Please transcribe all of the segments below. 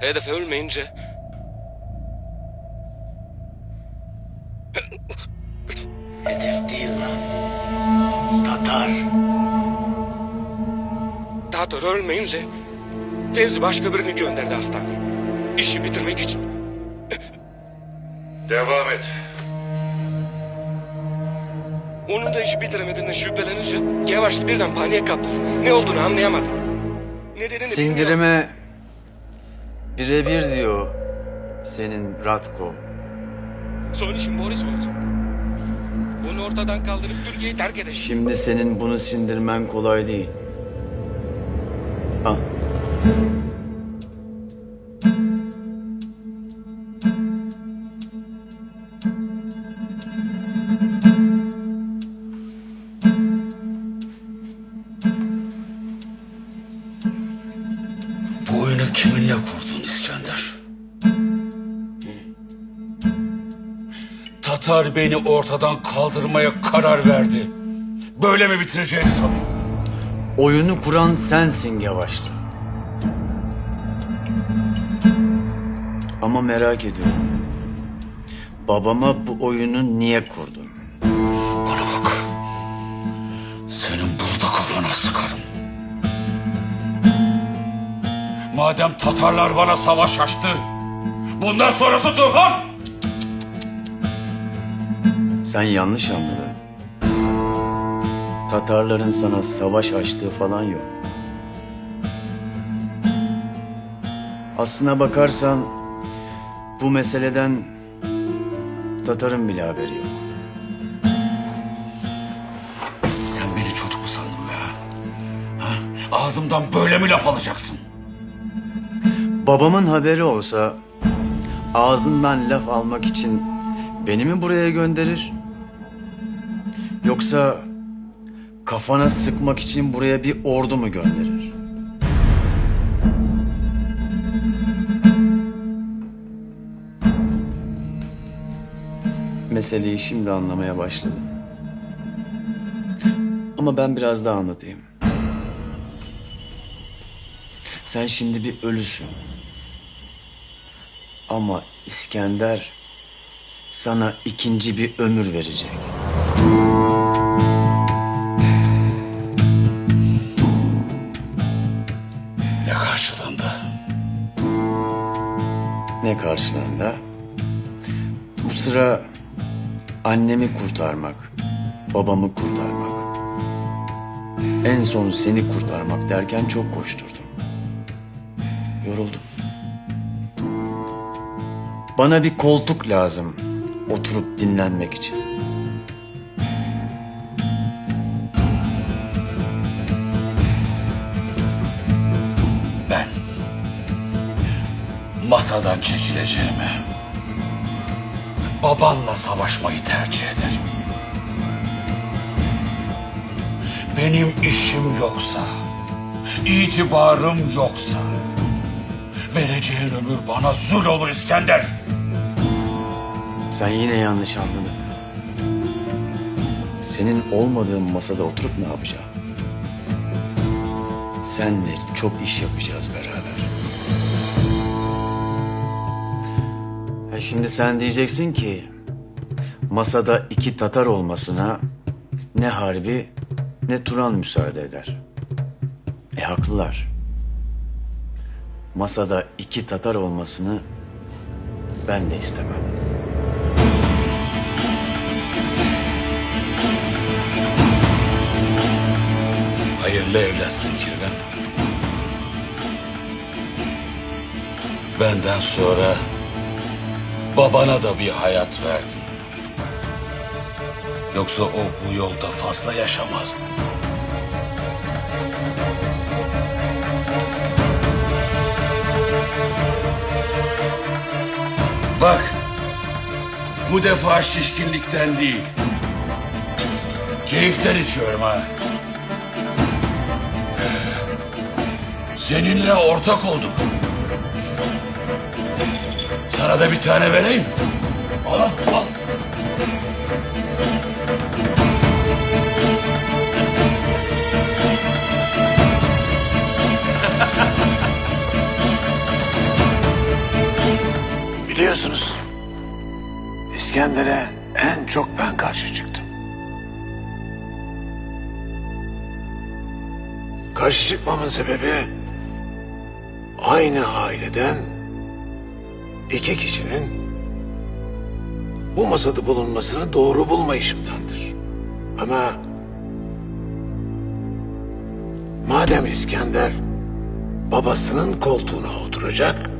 Hedef ölmeyince... Hedef değil lan. Tatar. Tatar ölmeyince... Fevzi başka birini gönderdi hastaneye. İşi bitirmek için. Devam et. Onun da işi bitiremediğine şüphelenince Gevaşlı birden paniğe kaptı. Ne olduğunu anlayamadı. Ne dediğini bilmiyor. Birebir diyor senin Ratko. Son işin Boris olacak. Bunu ortadan kaldırıp Türkiye'yi terk edecek. Şimdi senin bunu sindirmen kolay değil. Al. Tatar beni ortadan kaldırmaya karar verdi. Böyle mi bitireceğini sanıyor? Oyunu kuran sensin Yavaşlı. Ama merak ediyorum. Babama bu oyunu niye kurdun? Bana bak. Senin burada kafana sıkarım. Madem Tatarlar bana savaş açtı. Bundan sonrası tufan. Sen yanlış anladın. Tatarların sana savaş açtığı falan yok. Aslına bakarsan bu meseleden Tatar'ın bile haberi yok. Sen beni çocuk mu sandın be? Ha? Ağzımdan böyle mi laf alacaksın? Babamın haberi olsa ağzından laf almak için beni mi buraya gönderir? Yoksa kafana sıkmak için buraya bir ordu mu gönderir? Meseleyi şimdi anlamaya başladım. Ama ben biraz daha anlatayım. Sen şimdi bir ölüsün. Ama İskender sana ikinci bir ömür verecek. Ne karşılığında? Bu sıra annemi kurtarmak, babamı kurtarmak, en son seni kurtarmak derken çok koşturdum. Yoruldum. Bana bir koltuk lazım oturup dinlenmek için. Masadan çekileceğime babanla savaşmayı tercih ederim. Benim işim yoksa, itibarım yoksa vereceğin ömür bana zul olur İskender. Sen yine yanlış anladın. Senin olmadığın masada oturup ne yapacağım? Senle çok iş yapacağız beraber. Ha şimdi sen diyeceksin ki masada iki Tatar olmasına ne Harbi ne Turan müsaade eder. E haklılar. Masada iki Tatar olmasını ben de istemem. Hayırlı evlatsın Kirven. Benden sonra babana da bir hayat verdin. Yoksa o bu yolda fazla yaşamazdı. Bak, bu defa şişkinlikten değil, keyiften içiyorum ha. Seninle ortak olduk. Sana da bir tane vereyim. Al, al. Biliyorsunuz İskender'e en çok ben karşı çıktım. Karşı çıkmamın sebebi aynı aileden iki kişinin bu masada bulunmasını doğru bulmayışımdandır. Ama madem İskender babasının koltuğuna oturacak,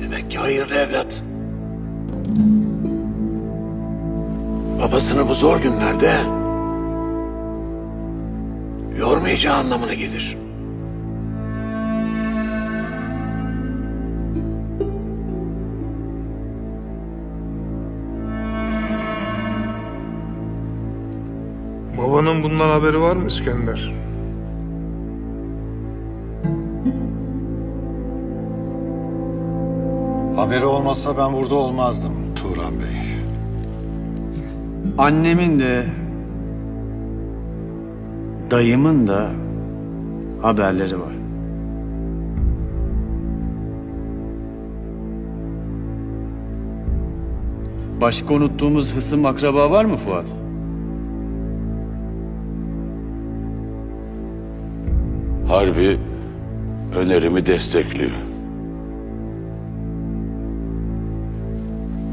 demek ki hayırlı evlat. Babasını bu zor günlerde yormayacağı anlamına gelir. Babanın bundan haberi var mı İskender? Haberi olmazsa ben burada olmazdım Turan Bey. Annemin de dayımın da haberleri var. Başka unuttuğumuz hısım akraba var mı Fuat? Harbi önerimi destekliyor.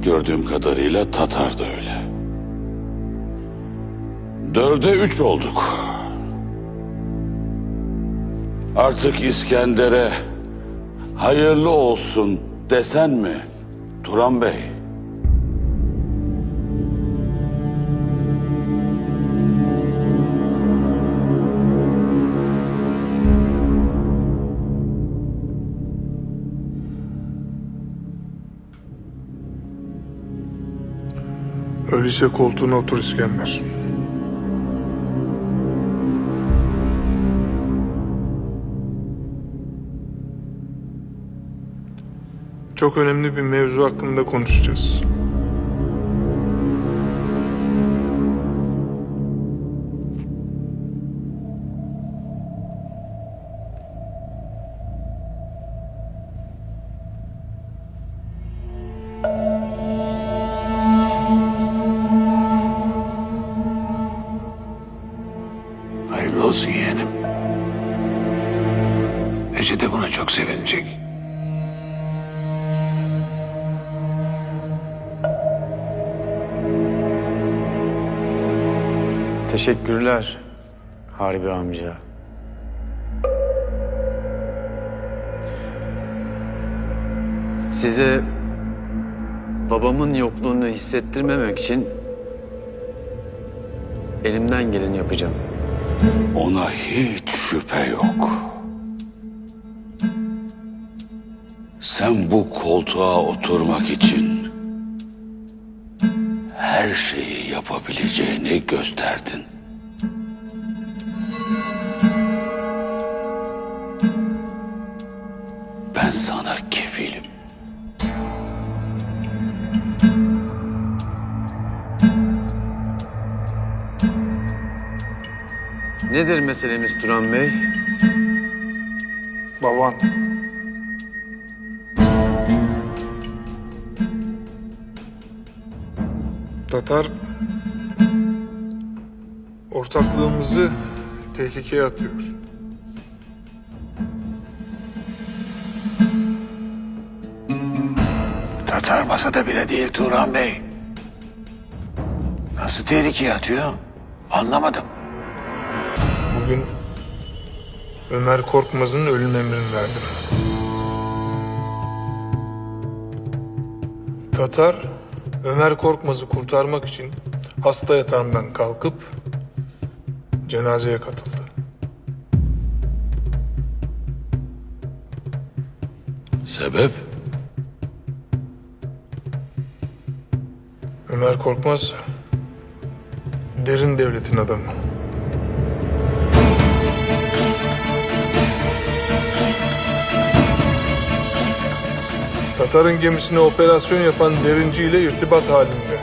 Gördüğüm kadarıyla Tatar da öyle. Dörde üç olduk. Artık İskender'e hayırlı olsun desen mi Turan Bey? Öyleyse koltuğuna otur İskender. Çok önemli bir mevzu hakkında konuşacağız. Hayırlı olsun yeğenim. Ece de buna çok sevinecek. Teşekkürler Harbi amca. Size babamın yokluğunu hissettirmemek için elimden geleni yapacağım. Ona hiç şüphe yok. Sen bu koltuğa oturmak için her şeyi yapabileceğini gösterdin. Ben sana Nedir meselemiz Turan Bey? Baban. Tatar ortaklığımızı tehlikeye atıyor. Tatar masada bile değil Turan Bey. Nasıl tehlikeye atıyor? Anlamadım. Bugün Ömer Korkmaz'ın ölüm emrini verdim. Tatar, Ömer Korkmaz'ı kurtarmak için hasta yatağından kalkıp cenazeye katıldı. Sebep? Ömer Korkmaz derin devletin adamı. Katar'ın gemisine operasyon yapan derinci ile irtibat halinde.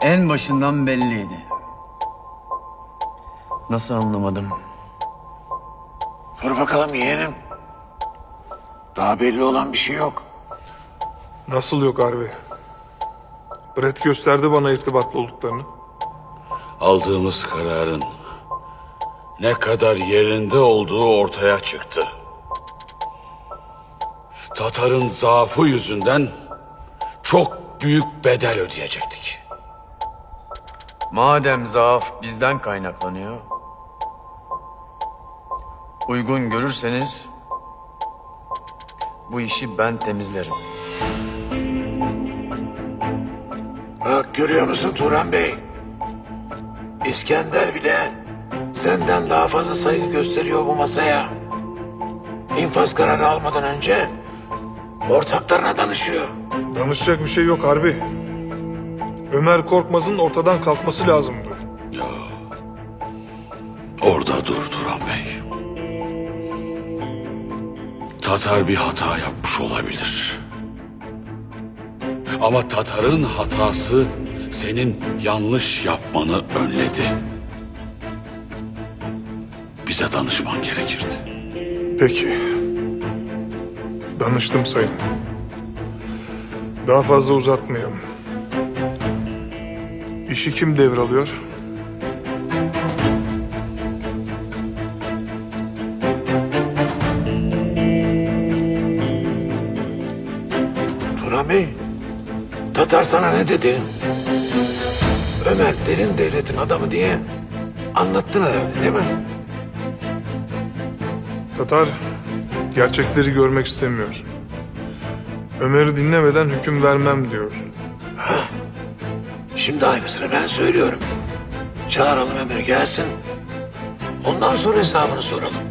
En başından belliydi. Nasıl anlamadım? Bakalım yeğenim. Daha belli olan bir şey yok. Nasıl yok Harbi? Brett gösterdi bana irtibatlı olduklarını. Aldığımız kararın ne kadar yerinde olduğu ortaya çıktı. Tatar'ın zaafı yüzünden çok büyük bedel ödeyecektik. Madem zaaf bizden kaynaklanıyor, uygun görürseniz bu işi ben temizlerim. Bak görüyor musun Turan Bey? İskender bile senden daha fazla saygı gösteriyor bu masaya. İnfaz kararı almadan önce ortaklarına danışıyor. Danışacak bir şey yok Harbi. Ömer Korkmaz'ın ortadan kalkması lazımdı. Orada dur Turan Bey. Tatar bir hata yapmış olabilir. Ama Tatar'ın hatası senin yanlış yapmanı önledi. Bize danışman gerekirdi. Peki. Danıştım sayın. Daha fazla uzatmayalım. İşi kim devralıyor? Tatar sana ne dedi? Ömer derin devletin adamı diye anlattın herhalde değil mi? Tatar gerçekleri görmek istemiyor. Ömer'i dinlemeden hüküm vermem diyor. Şimdi aynısını ben söylüyorum. Çağıralım Ömer gelsin. Ondan sonra hesabını soralım.